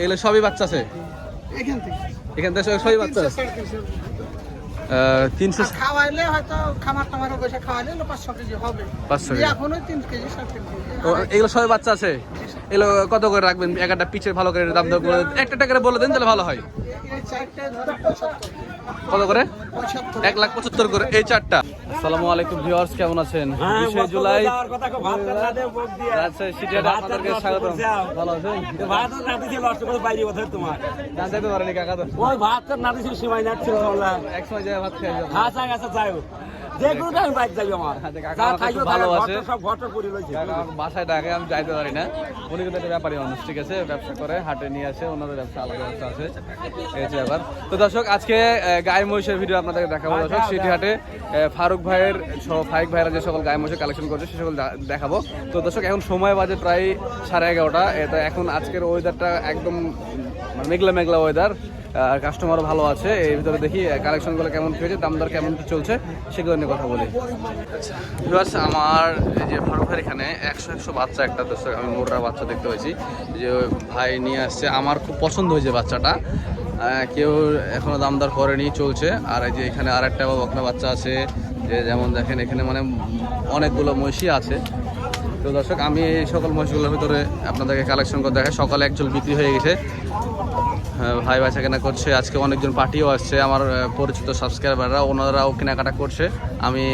এগুলো সবই বাচ্চা আছে? এখান থেকে। এখান থেকে সবই বাচ্চা আছে? তিনশো। খাওয়াইলে হয়তো খামার টামার বসে খাওয়াইলে পাঁচশো কেজি হবে। 500 কেজি। তিন কেজি সাড়ে কেজি। এগুলো সবই বাচ্চা আছে? এগুলো কত করে রাখবেন? এক একটা পিছের ভালো করে দাম দাম একটা টাকা করে বলে দেন তাহলে ভালো হয়। কত করে? এক লাখ পঁচাত্তর করে এই চারটা। আসসালামু আলাইকুম ভিউয়ার্স কেমন আছেন? বিশে জুলাই। রাজশাহী সিটি আপনাদেরকে স্বাগত ভালো আছেন? গান চাইতে পারেনি কাকা তো এক সময় যায় ভাত ভালো আছে। বাসায় ডাকে আমি যাইতে পারি না। উনি কিন্তু একটা ব্যাপারী মানুষ ঠিক আছে? ব্যবসা করে হাটে নিয়ে আসে ওনাদের ব্যবসা আলাদা ব্যবসা আছে। এই হচ্ছে ব্যাপার। তো দর্শক আজকে গায়ে মহিষের ভিডিও দেখাবো দর্শক সিটি হাটে ফারুক ভাইয়ের ফাইক ভাইয়েরা যে সকল গায়ে মহিষের কালেকশন করছে সে সকল দেখাবো। তো দর্শক এখন সময় বাজে প্রায় সাড়ে এগারোটা। এটা এখন আজকের ওয়েদারটা একদম মেঘলা মেঘলা ওয়েদার কাস্টমারও ভালো আছে। এর ভিতরে দেখি কালেকশনগুলো কেমন কি হয়েছে দাম দর কেমন চলছে, সেগুলো নিয়ে কথা বলি। আমার এই যে ফারুক ভাইয়ের এখানে, একশো একশো বাচ্চা একটা দর্শক, আমি মোররা বাচ্চা দেখতে পেয়েছি যে ভাই নিয়ে আসছে, আমার খুব পছন্দ হয়েছে বাচ্চাটা। কেউ এখনও দাম দর করেনি, চলছে। আর এই যে এখানে আর একটা বকনা বাচ্চা আছে, যে যেমন দেখেন, এখানে মানে অনেকগুলো মহিষী আছে। তো দর্শক, আমি এই সকল মহিষগুলোর ভিতরে আপনাদেরকে কালেকশন করে দেখাই। সকালে একজন বিক্রি হয়ে গেছে। হ্যাঁ, ভাই বাচ্চা কেনা করছে আজকে অনেকজন পার্টিও আসছে আমার পরিচিত সাবস্ক্রাইবাররা ওনারাও কেনাকাটা করছে। আমি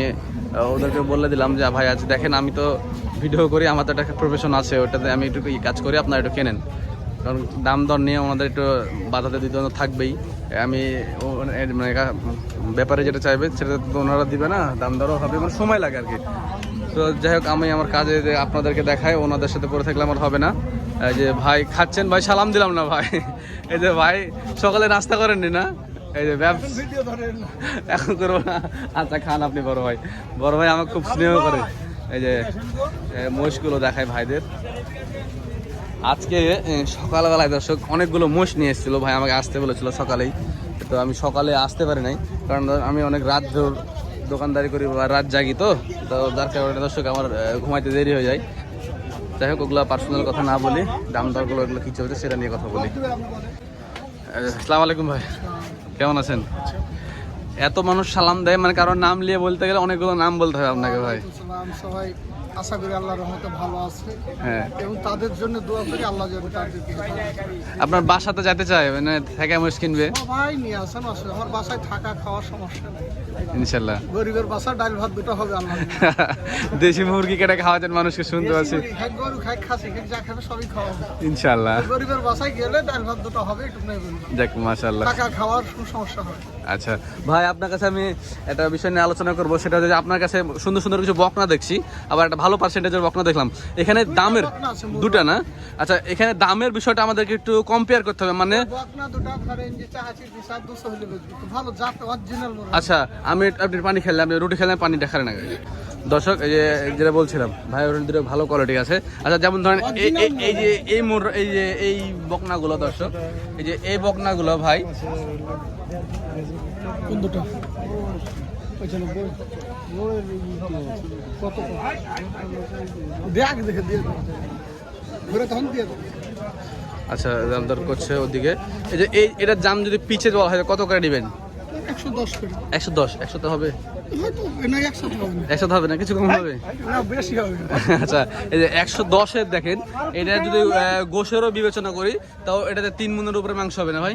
ওদেরকে বলে দিলাম যে ভাই আজ দেখেন আমি তো ভিডিও করি আমার তো একটা প্রফেশন আছে ওটাতে আমি একটু কাজ করি আপনারা একটু কেনেন। কারণ দাম দর নিয়ে ওনাদের একটু বাধাতে দিতে থাকবেই। আমি মানে ব্যাপারে যেটা চাইবে সেটা তো ওনারা দিবে না দাম দরও হবে মানে সময় লাগে আর কি। তো যাই হোক আমি আমার কাজে আপনাদেরকে দেখাই ওনাদের সাথে পড়ে থাকলে আমার হবে না। এই যে ভাই খাচ্ছেন, ভাই সালাম দিলাম না ভাই। এই যে ভাই, সকালে নাস্তা করেননি না? এই যে এখন করব না। আচ্ছা খান আপনি বড় ভাই। বড় ভাই আমাকে খুব স্নেহ করে। এই যে মোষগুলো দেখায় ভাইদের। আজকে সকালবেলায় দর্শক অনেকগুলো মোষ নিয়ে এসেছিল। ভাই আমাকে আসতে বলেছিল সকালেই। তো আমি সকালে আসতে পারি নাই। কারণ আমি অনেক রাত দোকানদারি করি বা রাত জাগি তো। তো যার কারণে দর্শক আমার ঘুমাইতে দেরি হয়ে যায়। যাই হোক, ওগুলো পার্সোনাল কথা না বলি, দাম দরগুলো ওগুলো কী চলছে সেটা নিয়ে কথা বলি। আসসালামু আলাইকুম ভাই। কেমন আছেন? এত মানুষ সালাম দেয় মানে কারোর নাম নিয়ে বলতে গেলে অনেকগুলো নাম বলতে হবে আপনাকে ভাই। আশা করি আল্লাহর রহমতে ভালো আছে। হ্যাঁ। এবং তাদের জন্য দোয়া করি আল্লাহ যেন তাদেরকে আপনার বাসাতে যেতে চায় মানে থেকে মুশ কিনবে? সবাই নিয়ে আসেন আসলে আমার বাসায় থাকা খাওয়ার সমস্যা নেই। ইনশাল্লাহ। গরিবের বাসা ডাল ভাত দুটো হবে আল্লাহ দেশি মুরগি কেটে খাওয়াতেন মানুষকে শুনতে পাচ্ছি। দেশি গরু খাই খাসি খাই যা খাবে সবই খাওয়া ইনশাল্লাহ। গরিবের বাসায় গেলে ডাল ভাত দুটো হবে একটু নেবেন যাক মাশাল্লাহ। টাকা খাওয়ার সমস্যা হয় আচ্ছা ভাই আপনার কাছে আমি একটা বিষয় নিয়ে আলোচনা করব। সেটা হচ্ছে আপনার কাছে সুন্দর সুন্দর কিছু বকনা দেখছি আবার একটা ভালো পার্সেন্টেজের বকনা দেখলাম। এখানে দামের দুটা না? আচ্ছা এখানে দামের বিষয়টা আমাদেরকে একটু কম্পেয়ার করতে হবে মানে আচ্ছা আমি আপনি পানি খেলে আপনি রুটি খেলে পানিটা খালেন না দর্শক এই যে যেটা বলছিলাম ভাই ওর দুটো ভালো কোয়ালিটি আছে। আচ্ছা যেমন ধরেন এই- এই- এই যে এই মোর এই যে এই বকনাগুলো দর্শক এই যে এই বকনাগুলো ভাই। কোন দুটো? পঁচানব্বই। কত দেখ দেখে দিয়ে ঘুরে তখন দিয়ে আচ্ছা দাম দর করছে ওদিকে। এই যে এই এটার দাম যদি পিছে বলা হয় কত করে নেবেন? একশো দশ একশো দশ একশো তো হবে হবে না। কিছু কম হবে? আচ্ছা এই যে একশো দশের দেখেন এটা যদি গোসেরও বিবেচনা করি তাও এটাতে তিন মনের উপরে মাংস হবে না ভাই?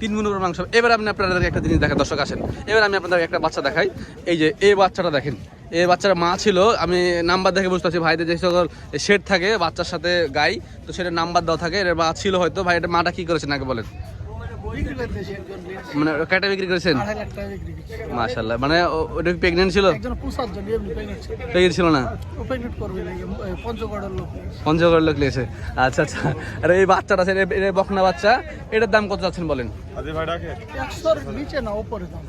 তিন মনের করে মাংস। এবার আপনি আপনাদেরকে একটা জিনিস দেখা দর্শক আসেন। এবার আমি আপনাদের একটা বাচ্চা দেখাই। এই যে, এই বাচ্চাটা দেখেন। এই বাচ্চার মা ছিল, আমি নাম্বার দেখে বুঝতে পারছি, ভাইদের যে সকল শেড থাকে, বাচ্চার সাথে গাই, তো সেটা নাম্বার দেওয়া থাকে, এর মা ছিল হয়তো, ভাই, এটা মাটা কী করেছেন আগে বলেন? মানে কেটে বিক্রি করেছেন? আড়াই লাখ টাকা বিক্রি করছে মাশাল্লাহ মানে ওটা প্রেগনেন্ট ছিল প্রেগনেন্ট ছিল। প্রেগনেন্ট ছিল না? পঞ্চগড়ের লোক। লিয়েছে আচ্ছা আচ্ছা। আর এই বাচ্চাটা আছে বকনা বাচ্চা এটার দাম কত যাচ্ছেন বলেন? একশোর নিচে না ওপরে দাম।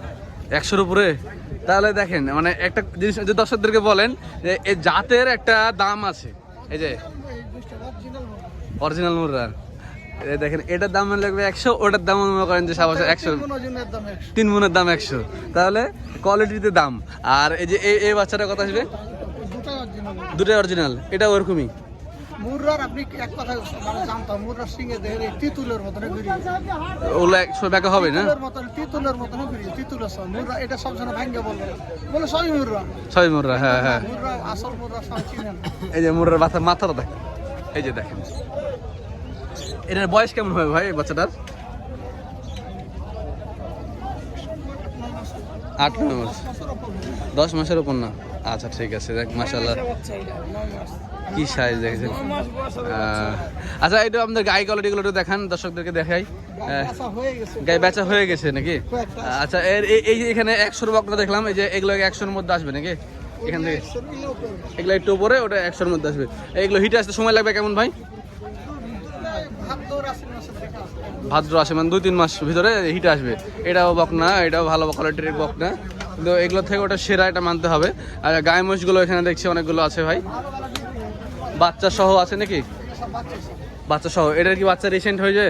একশোর উপরে? তাহলে দেখেন মানে একটা জিনিস যে দর্শকদেরকে বলেন যে এই জাতের একটা দাম আছে। এই যে অরিজিনাল এই দেখেন এটার দাম লাগবে একশো ওটার দাম মনে করেন যে সাবাস একশো। তিন মনের দাম একশো। তাহলে কোয়ালিটিতে দাম। আর এই যে এই বাচ্চাটার কথা আসবে? দুটাই অরিজিনাল এটা ওরকমই। মুর্রার আপনি এক কথা মানে জানতাম মুর্রার সিংহে দেখে তিতুলের মতন ঘুরিয়ে। ওগুলো একশো টাকা হবে না? মতন তিতুলের মতন ঘুরিয়ে তিতুলের সব। মুর্রা এটা সব সময় ভাঙ্গে বলবে বলে সবই মুর্রা। মুররা হ্যাঁ হ্যাঁ। মুর্রা আসল মুর্রা সব চিনেন এই যে মাথা মাথাটা দেখ এই যে দেখেন। এটার বয়স কেমন হবে ভাই বাচ্চাটার? আট নয় মাস। দশ মাসের ওপর না? আচ্ছা ঠিক আছে দেখ মাসাল্লাহ কি সাইজ দেখেছেন? আচ্ছা এটা আপনাদের গায়ে কোয়ালিটিগুলো একটু দেখান দর্শকদেরকে দেখাই। গায়ে বেচা হয়ে গেছে। নাকি? আচ্ছা এর এই- এখানে একশোর বকটা দেখলাম এই যে এগুলো একশোর মধ্যে আসবে নাকি? এখান থেকে। এগুলো একটু উপরে ওটা একশোর মধ্যে আসবে। এগুলো হিটে আসতে সময় লাগবে কেমন ভাই? ভাদ্র আসে মানে দুই তিন মাস ভিতরে হিট আসবে। এটাও বক না এটাও ভালো কোয়ালিটির বক না কিন্তু এগুলো থেকে ওটা সেরা এটা মানতে হবে। আর গায়ে মহিষগুলো এখানে দেখছি অনেকগুলো আছে ভাই। বাচ্চা সহ আছে নাকি? বাচ্চা সহ। এটার কি বাচ্চা রিসেন্ট হয়েছে?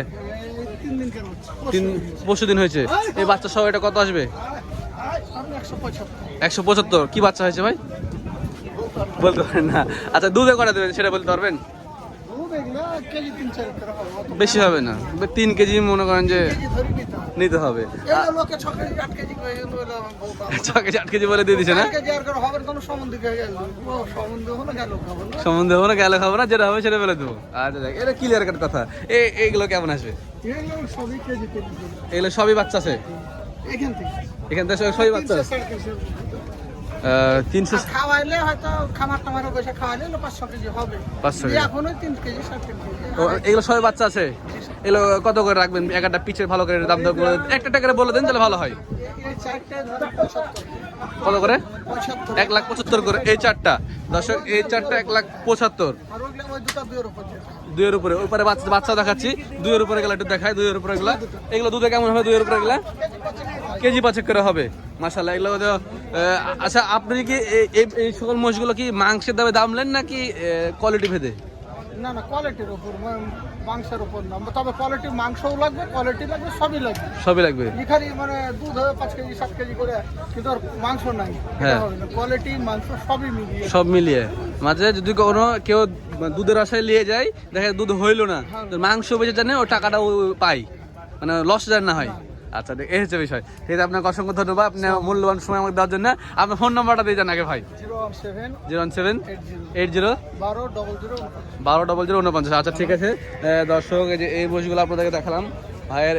তিন, পরশু দিন হয়েছে। এই বাচ্চা সহ এটা কত আসবে? একশো পঁচাত্তর। কি বাচ্চা হয়েছে ভাই? বলতে পারেন না। আচ্ছা দুধে কটা দেবেন? সেটা বলতে পারবেন? বেশি হবে না। তিন কেজি মনে করেন যে নিতে হবে। ছ কেজি আট কেজি বলে দিয়ে দিছে না? সম্বন্ধে হবে না গেলে খাব না। যেটা হবে সেটা বলে দেবো। আচ্ছা দেখ এটা ক্লিয়ার কাট কথা। এই এইগুলো কেমন আসবে? এগুলো সবই বাচ্চা আছে? এখান থেকে। এখান থেকে সবই বাচ্চা আছে? তিনশো। আহ, তিনশো আর খাওয়াইলে হয়তো খামার টামারে বসে খাওয়াইলে পাঁচশো কেজি হবে। 500 কেজি। এখন তিন কেজি সাড়ে কেজি। এগুলো সবই বাচ্চা আছে? এগুলো কত করে রাখবেন? এক একটা ভালো করে দাম করে। একটা বলে দেন তাহলে ভালো হয়। কত করে? এক লাখ পঁচাত্তর করে। এই চারটা। দর্শক এই চারটা এক লাখ পঁচাত্তর। দুইয়ের উপরে ওই পারে বাচ্চা বাচ্চা দেখাচ্ছি। দুইয়ের উপরে গেলে একটু দেখাই। দুইয়ের উপরে এগুলা এগুলো দুধে কেমন হবে? দুইয়ের উপরে এগুলা কেজি পাঁচেক করে হবে। মাসাল্লাহ এগুলো তো, আচ্ছা আপনি কি এই- সকল মোষগুলো কি মাংসের দামে দাম নেন নাকি কোয়ালিটি ভেদে? না না কোয়ালিটির উপর মাংসের উপর না তবে কোয়ালিটি মাংসও লাগবে কোয়ালিটি লাগবে সবই লাগবে। সবই লাগবে? লিখারি মানে দুধ হবে পাঁচ কেজি সাত কেজি করে কিন্তু মাংস নাই হ্যাঁ। কোয়ালিটি মাংস সবই মিলিয়ে। সব মিলিয়ে। মাঝে যদি কোনো কেউ দুধের আশায় নিয়ে যায় দেখে দুধ হইল না তো মাংস বেঁচে জানে ও টাকাটা ও পাই মানে লস যেন না হয়। আচ্ছা এই হচ্ছে বিষয়। ঠিক আছে, আপনাকে অসংখ্য ধন্যবাদ। আপনি মূল্যবান সময় আমাকে দেওয়ার জন্য। আপনার ফোন নাম্বারটা দিয়ে যান আগে ভাই। Zero one seven eight zero, বারো ডবল জিরো বারো উনপঞ্চাশ আচ্ছা ঠিক আছে। দর্শক যে এই বইগুলো আপনাদেরকে দেখালাম, ভাইয়ের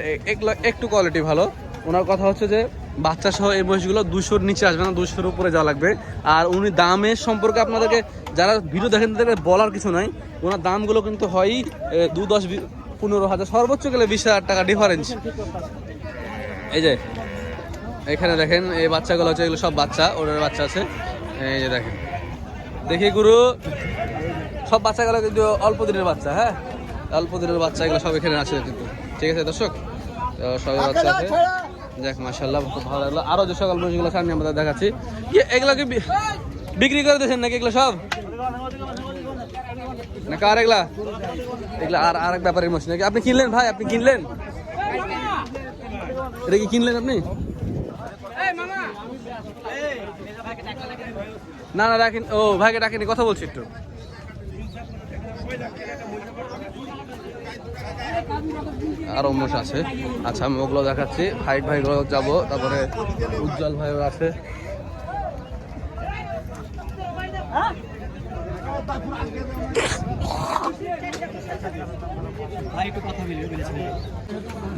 একটু কোয়ালিটি ভালো। ওনার কথা হচ্ছে যে বাচ্চা সহ এই বইগুলো দুশোর নিচে আসবে না, দুশোর উপরে যাওয়া লাগবে। আর উনি দামের সম্পর্কে আপনাদেরকে, যারা ভিডিও দেখেন তাদেরকে বলার কিছু নাই। ওনার দামগুলো কিন্তু হয়ই দু দশ পনেরো হাজার, সর্বোচ্চ গেলে বিশ হাজার টাকা ডিফারেন্স এই যে এখানে দেখেন এই বাচ্চাগুলো হচ্ছে এগুলো সব বাচ্চা ওদের বাচ্চা আছে। এই যে দেখেন। দেখি গুরু সব বাচ্চাগুলো কিন্তু অল্প দিনের বাচ্চা হ্যাঁ? অল্প দিনের বাচ্চা এগুলো সব এখানে আছে কিন্তু। ঠিক আছে দর্শক? তো সবাই বাচ্চা আছে। দেখ মাশাল্লাহ খুব ভালো লাগল। আরও যে সকল মহিষগুলো সামনে আমরা দেখাচ্ছি। এগুলো কি বিক্রি করে দিয়েছেন নাকি এগুলো সব? না কার এগুলা? এগুলো আর আরেক ব্যাপারের মহিষ নাকি? আপনি কিনলেন ভাই? আপনি কিনলেন? এটা কি কিনলেন আপনি? না না রাখেন ও ভাইকে ডাকেনি কথা বলছি একটু। আরও মোষ আছে। আচ্ছা আমি ওগুলো দেখাচ্ছি। ভাই ভাইগুলো যাব তারপরে উজ্জ্বল ভাইও আছে।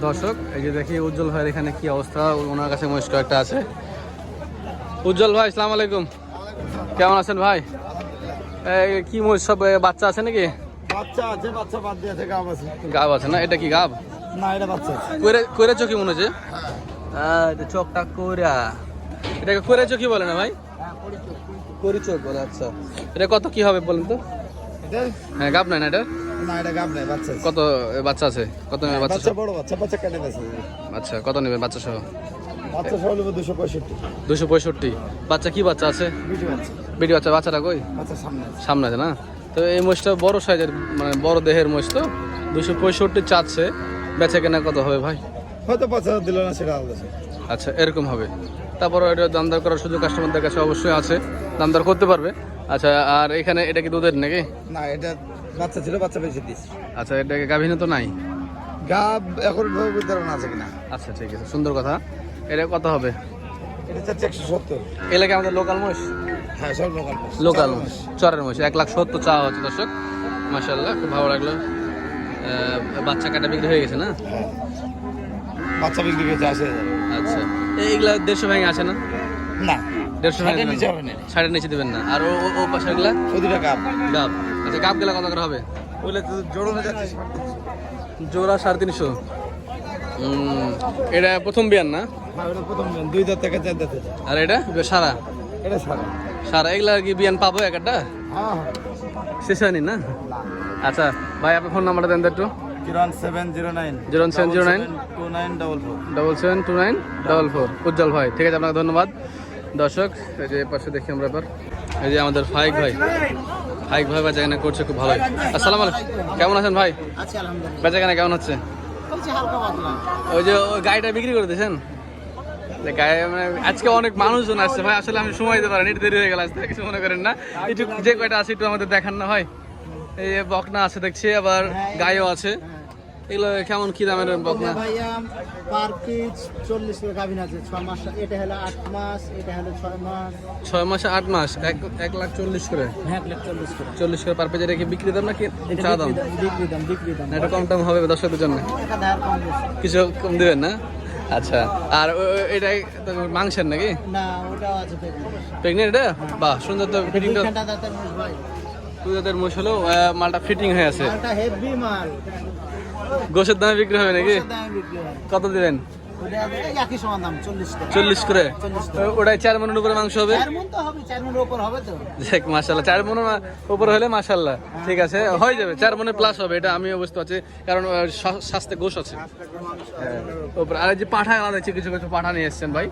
দর্শক এই যে দেখি উজ্জ্বল ভাইয়ের এখানে কি অবস্থা ওনার কাছে মহিষ একটা আছে। উজ্জ্বল ভাই আসসালামু আলাইকুম। কেমন আছেন ভাই? কি মহিষ সব বাচ্চা আছে নাকি? বাচ্চা আছে বাচ্চা বাদ দিয়ে আছে গাব আছে। গাব আছে না? এটা কি গাব? না এটা বাচ্চা কইরে কইরে চকি মনে হচ্ছে? এটা চোখটা কইরা। এটাকে কইরে চকি বলে না ভাই? করি চোখ বলে আচ্ছা। এটা কত কি হবে বলেন তো? হ্যাঁ গাব নাই না এটা? না এটা গাব নাই বাচ্চা কত বাচ্চা আছে? কত নেবে বাচ্চা? বাচ্চা বড় বাচ্চা বাচ্চা কেটে গেছে আচ্ছা কত নেবে বাচ্চা সহ বাচ্চা সহ নেবে দুশো পঁয়ষট্টি। দুশো পঁয়ষট্টি। বাচ্চা কি বাচ্চা আছে? বিটি বাচ্চা। বাচ্চাটা কই? বাচ্চা সামনে আছে। সামনে আছে না? তো এই মোষটা বড় সাইজের মানে বড় দেহের মোষ তো? দুশো পঁয়ষট্টি চাচ্ছে। বেচা কেনা কত হবে ভাই? হয়তো পাঁচ হাজার দিল না সেটা আলাদা। আচ্ছা এরকম হবে। তারপরে এটা দামদার করার সুযোগ কাস্টমারদের কাছে অবশ্যই আছে। দামদার করতে পারবে। আচ্ছা আর এখানে এটা কি দুধের নাকি? না এটা বাচ্চা ছিল বাচ্চা বেশি দিস আচ্ছা এটা গাভিনে তো নাই? গাব এখন ধারণা আছে কিনা? আচ্ছা ঠিক আছে সুন্দর কথা। এটা কত হবে? এটা চাচ্ছে একশো সত্তর। এলাকা আমাদের লোকাল মোষ হ্যাঁ সব লোকাল লোকাল মোষ চরের মোষ এক লাখ সত্তর চাওয়া হচ্ছে দর্শক। মাসাল্লাহ খুব ভালো লাগল। বাচ্চা কাটা বিক্রি হয়ে গেছে না? হ্যাঁ। বাচ্চা বিক্রি করছে আসে আচ্ছা। এইগুলা দেড়শো ভেঙে আছে না? না। দেড়শো ভেঙে নিচে না। ষাটের নিচে দেবেন না। আর ও ও- ও পাশেরগুলা ওই দুটা গাব গাব আচ্ছা গাব গেলা কত করে হবে? জোড়া সাড়ে তিনশো। এটা প্রথম বিয়ান না? হ্যাঁ দুই দাঁত থেকে চার দাঁতে আর এটা? সারা? এটা সারা। সারা এগুলা কি বিয়ান পাবো এক একটা? হ্যাঁ শেষ হয়নি না? আচ্ছা ভাই আপনার ফোন নাম্বারটা দেন একটু। উজ্জ্বল ভাই ঠিক আছে আপনাকে ধন্যবাদ। দর্শক এই যে পাশে দেখি আমরা এবার। এই যে আমাদের ফাইক ভাই। ফাইক ভাই বেচাকেনা করছে খুব ভালো আসসালাম আলাইকুম। কেমন আছেন ভাই? আলহামদুলিল্লাহ। বেচাকেনা কেমন হচ্ছে? ওই যে ওই গাড়িটা বিক্রি করে দিয়েছেন? গায়ে মানে আজকে অনেক মানুষজন আসছে। ভাই আসলে আমি সময় দিতে পারেন দেরি হয়ে গেল আসতে কিছু মনে করেন না। একটু যে কয়টা আছে একটু আমাদের দেখান না হয় এই বকনা আছে দেখছি আবার গায়েও আছে। এগুলো কেমন কি দামের বকনা? ভাইয়া পার পিস চল্লিশ করে গাভিন আছে মাস এটা হলো মাস এটা হলো ছয় মাস। মাসে আট মাস এক এক লাখ চল্লিশ করে? হ্যাঁ লাখ চল্লিশ করে। চল্লিশ করে পার পেজে রেখে বিক্রি দাম নাকি চা দাম? বিক্রি দাম বিক্রি দাম এটা কম টম হবে দর্শকদের জন্য। কিছু কম দিবেন না? আচ্ছা আর এটা মাংসের নাকি? না ওটাও আছে প্রেগনেন্ট এটা? বাহ সুন্দর তো ফিটিংটা ভাই। তুই মোষ হলেও মালটা ফিটিং হয়ে আছে। মালটা হেভি মাল। গোসের দামে বিক্রি হবে নাকি? কত দিবেন? চল্লিশ করে? ওটাই চার মনের উপরে মাংস হবে? দেখ মাসাল্লাহ চার মনের উপরে হলে মাসাল্লাহ ঠিক আছে? হয়ে যাবে চার মনে প্লাস হবে এটা আমিও বুঝতে পারছি কারণ স্বাস্থ্যে গোশ আছে। হ্যাঁ আর যে পাঠা আলাদা কিছু কিছু পাঠা নিয়ে এসছেন ভাই।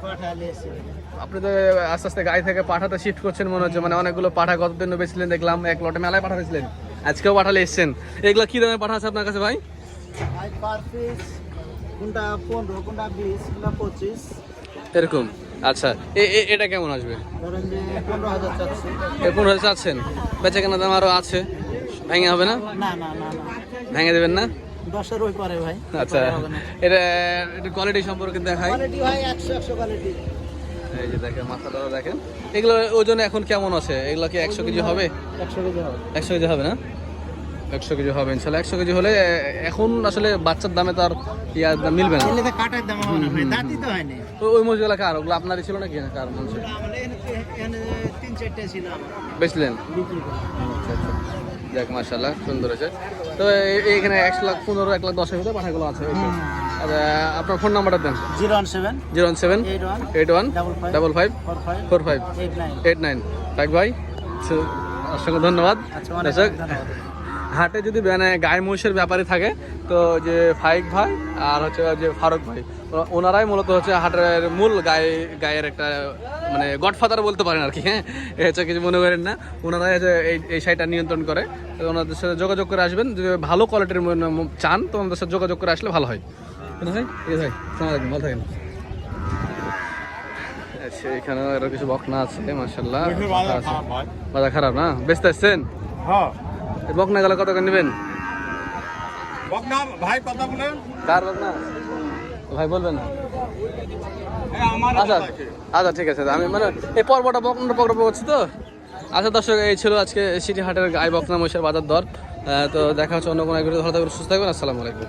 আপনি তো আস্তে আস্তে গাড়ি থেকে পাঠাতে শিফট করছেন মনে হচ্ছে মানে অনেকগুলো পাঠা গতদিন বেছিলেন দেখলাম এক লটে মেলায় পাঠা বেছিলেন আজকেও পাঠালে এসছেন। এগুলো কি দামে পাঠা আছে আপনার কাছে ভাই? পার পিস কোনটা পনেরো কোনটা বিশ কোনটা পঁচিশ। এরকম। আচ্ছা এটা কেমন আসবে? ধরেন যে পনেরো হাজার এ পনেরো হাজার চাচ্ছেন? বেচা কেনা দাম আরও আছে। ভেঙে হবে না? না না ভেঙে দেবেন না? দশের ওই পরে ভাই। আচ্ছা এটা এটা কোয়ালিটি সম্পর্কে দেখাই। কোয়ালিটি ভাই একশো একশো কোয়ালিটি এই যে দেখেন মাথাটা দেখেন। এগুলো ওজন এখন কেমন আছে? এগুলো কি একশো কেজি হবে? একশো কেজি হবে। একশো কেজি হবে না? একশো কেজি হবে ইনশাল্লাহ। একশো কেজি হলে এখন আসলে বাচ্চার দামে তো আর ইয়ার দাম মিলবে না। তো কাটার দাম দাঁতই তো হয়নি। ওই- ওই মসজিদগুলো কার ওগুলো আপনারই ছিল নাকি কার এখানে তিন চারটে ছিল বেচলেন? আচ্ছা আচ্ছা। যাক মাশাল্লাহ সুন্দর আছে তো এখানে এক লাখ পনেরো এক লাখ দশের ভিতরে পাঠাগুলো আছে আপনার ফোন নাম্বারটা দেন। Zero one seven. Zero one seven. Eight one. Double five. Four five. Eight nine. Nine. ভাই অসংখ্য ধন্যবাদ। আচ্ছা, দর্শক ধন্যবাদ। হাটে যদি মানে গায়ে মহিষের ব্যাপারে থাকে তো যে ফাইক ভাই আর হচ্ছে যে ফারুক ভাই ওনারাই মূলত হচ্ছে হাটের মূল গায়ে গায়ের একটা মানে গডফাদার বলতে পারেন আর কি হ্যাঁ? হচ্ছে কিছু মনে করেন না। ওনারাই হচ্ছে এই এই সাইডটা নিয়ন্ত্রণ করে। ওনাদের সাথে যোগাযোগ করে আসবেন। যদি ভালো কোয়ালিটির চান তো ওনাদের সাথে যোগাযোগ করে আসলে ভালো হয়। ঠিক আছে ঠিক আছে ভাই ভালো থাকেন। আচ্ছা এখানে আরও কিছু বকনা আছে মার্শাল্লাহ বাজার খারাপ না? ব্যস্ত আসছেন হ্যাঁ। বকনা গেলে কত করে নেবেন? বকনা ভাই কথা বলেন। কার বকনা? ভাই বলবেন না। আচ্ছা আচ্ছা ঠিক আছে। আমি মানে এই পর্বটা বকনা পর্ব করছি তো? আচ্ছা দর্শক এই ছিল আজকে সিটি হাটের গায়ে বকনা মহিষের বাজার দর। তো দেখা হচ্ছে অন্য কোনো এক ধরা থাকবেন সুস্থ থাকবেন। আসসালামু আলাইকুম।